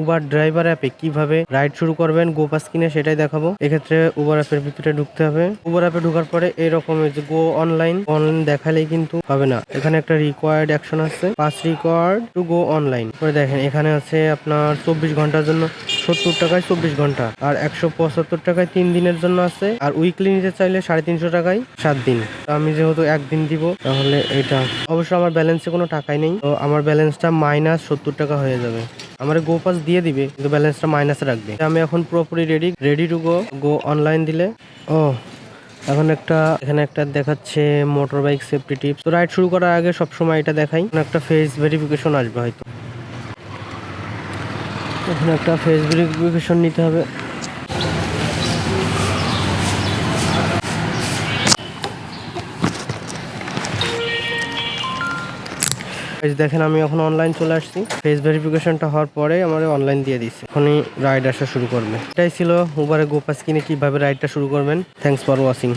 Uber driver অ্যাপে কীভাবে ride শুরু করবেন গো পাস কিনে সেটাই দেখাবো। এক্ষেত্রে উবার অ্যাপের ভিতরে ঢুকতে হবে। উবার অ্যাপে ঢোকার পরে এরকম যে গো অনলাইন অনলাইন দেখালেই কিন্তু হবে না। এখানে একটা রিকোয়ার্ড অ্যাকশন আছে পাঁচ রিকোয়ার্ড টু গো অনলাইন করে দেখেন, এখানে আছে আপনার চব্বিশ ঘণ্টার জন্য সত্তর টাকায় চব্বিশ ঘণ্টা, আর একশো পঁচাত্তর টাকায় তিন দিনের জন্য আছে, আর উইকলি নিতে চাইলে সাড়ে তিনশো টাকায় সাত দিন। আমি যেহেতু একদিন দিব, তাহলে এটা অবশ্য আমার ব্যালেন্সে কোনো টাকাই নেই, তো আমার ব্যালেন্সটা মাইনাস সত্তর টাকা হয়ে যাবে। আমার গো পাস দিয়ে দিবে, কিন্তু ব্যালেন্সটা মাইনাসে রাখবে। আমি এখন পুরোপুরি ready ready to go go online দিলে। ও, এখন একটা, এখানে একটা দেখাচ্ছে মোটর বাইক সেফটি টিপ তো রাইড শুরু করার আগে সবসময় এটা দেখাই। একটা ফেস ভেরিফিকেশন আসবে হয়তো। এখানে একটা ফেস ভেরিফিকেশন নিতে হবে। দেখেন, আমি এখন অনলাইন চলে আসছি। ফেস ভেরিফিকেশনটা হওয়ার পরে আমার অনলাইন দিয়ে দিচ্ছি। এখনই রাইড আসা শুরু করবে। এটাই ছিল উবারে গোপাস কিনে কীভাবে রাইডটা শুরু করবেন। Thanks for watching